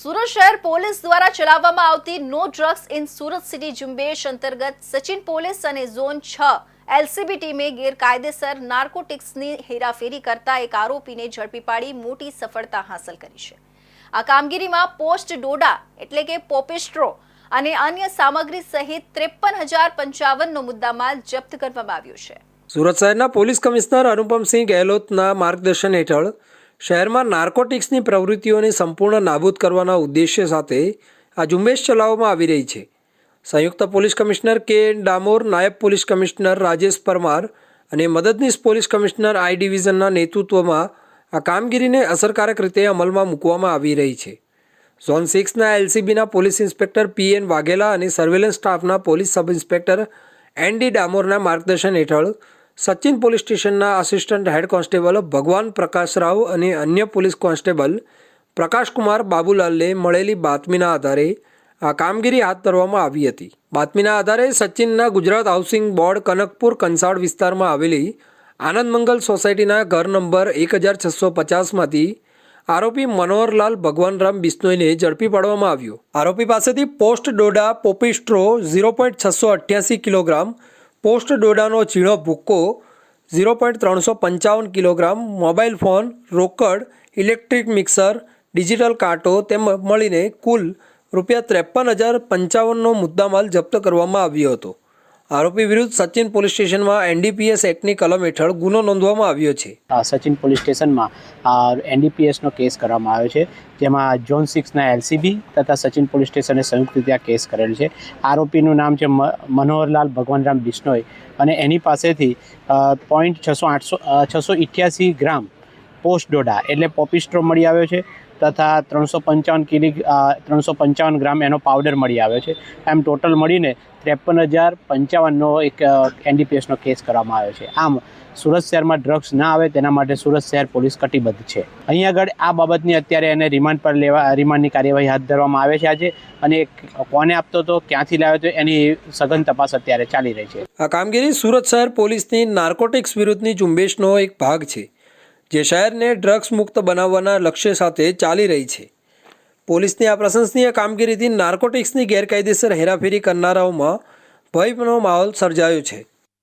સુરત શહેર પોલીસ દ્વારા ચલાવવામાં આવતી no drugs in Surat city ઝુંબેશ અંતર્ગત સચિન પોલીસ અને ઝોન છ એલસીબી ટીમે ગેરકાયદેસર નાર્કોટિક્સની હેરાફેરી કરતા એક આરોપીને ઝડપી પાડી મોટી સફળતા હાંસલ કરી છે. આ કામગીરીમાં પોસ્ટ ડોડા એટલે કે પોપેસ્ટ્રો અને અન્ય સામગ્રી સહિત ત્રેપન હજાર પંચાવનનો મુદ્દામાલ જપ્ત કરવામાં આવ્યો છે. સુરત શહેરના પોલીસ કમિશનર અનુપમસિંહ ગેહલોતના માર્ગદર્શન હેઠળ શહેરમાં નાર્કોટિક્સની પ્રવૃત્તિઓને સંપૂર્ણ નાબૂદ કરવાના ઉદ્દેશ્ય સાથે આ ઝુંબેશ ચલાવવામાં આવી રહી છે. સંયુક્ત પોલીસ કમિશનર કે ડામોર, નાયબ પોલીસ કમિશનર રાજેશ પરમાર અને મદદનીશ પોલીસ કમિશનર આઈ ડિવિઝનના નેતૃત્વમાં આ કામગીરીને અસરકારક રીતે અમલમાં મૂકવામાં આવી રહી છે. ઝોન સિક્સના એલસીબીના police inspector P N Vaghela અને સર્વેલન્સ સ્ટાફના police sub inspector N D ડામોરના માર્ગદર્શન હેઠળ સચિન પોલીસ સ્ટેશનના assistant head constable Bhagwan Prakash Rao અને અન્ય પોલીસ કોન્સ્ટેબલ પ્રકાશકુમાર બાબુલાલને મળેલી બાતમીના આધારે આ કામગીરી હાથ ધરવામાં આવી હતી. બાતમીના આધારે સચિનના ગુજરાત હાઉસિંગ બોર્ડ કનકપુર કંસાળ વિસ્તારમાં આવેલી આનંદ મંગલ સોસાયટીના ઘર નંબર એક હજાર છસો પચાસમાંથી આરોપી મનોહરલાલ ભગવાનરામ બિસ્નોઈને ઝડપી પાડવામાં આવ્યો. આરોપી પાસેથી પોસ્ટ ડોડા પોપીસ્ટ્રો ઝીરો પોઈન્ટ છસો અઠ્યાસી કિલોગ્રામ પોસ્ટ ડોડાનો ઝીણો ભૂક્કો, ઝીરો પોઈન્ટ ત્રણસો પંચાવન કિલોગ્રામ મોબાઈલ ફોન, રોકડ, ઇલેક્ટ્રિક મિક્સર, ડિજિટલ કાંટો તેમ મળીને કુલ રૂપિયા ત્રેપન હજાર પંચાવનનો મુદ્દામાલ જપ્ત કરવામાં આવ્યો હતો. આરોપી વિરુદ્ધ સચિન પોલીસ સ્ટેશનમાં એનડીપીએસ એક્ટની કલમ હેઠળ ગુનો નોંધવામાં આવ્યો છે. સચિન પોલીસ સ્ટેશનમાં એનડીપીએસનો કેસ કરવામાં આવ્યો છે, જેમાં ઝોન સિક્સના એલસીબી તથા સચિન પોલીસ સ્ટેશને સંયુક્ત રીતે આ કેસ કરેલ છે. આરોપીનું નામ છે મનોહરલાલ ભગવાનરામ બિશ્નોઈ અને એની પાસેથી પોઈન્ટ છસો આઠસો છસો ઇઠ્યાસી ગ્રામ પોસ્ટ ડોડા એટલે પોપિસ્ટ્રો મળી આવ્યો છે તથા ત્રણસો પંચાવન કિલી ત્રણસો પંચાવન ગ્રામ એનો પાવડર મળી આવ્યો છે. એમ ટોટલ મળીને ત્રેપન હજાર પંચાવનનો એક એનડીપીએસનો કેસ કરવામાં આવ્યો છે. આમ સુરત શહેરમાં ડ્રગ્સ ના આવે તેના માટે સુરત શહેર પોલીસ કટિબદ્ધ છે. અહીં આગળ આ બાબતની અત્યારે એને રિમાન્ડ પર લેવા, રિમાન્ડની કાર્યવાહી હાથ ધરવામાં આવે છે આજે અને કોને આપતો હતો, ક્યાંથી લાવ્યો હતો, એની સઘન તપાસ અત્યારે ચાલી રહી છે. આ કામગીરી સુરત શહેર પોલીસની નાર્કોટિક્સ વિરુદ્ધની ઝુંબેશનો એક ભાગ છે. જે શહેરને ડ્રગ્સ મુક્ત બનાવવાના લક્ષ્ય સાથે ચાલી રહી છે. પોલીસની આ પ્રશંસનીય કામગીરીથી નાર્કોટિક્સની ગેરકાયદેસર હેરાફેરી કરનારાઓમાં ભયનો માહોલ સર્જાયો છે.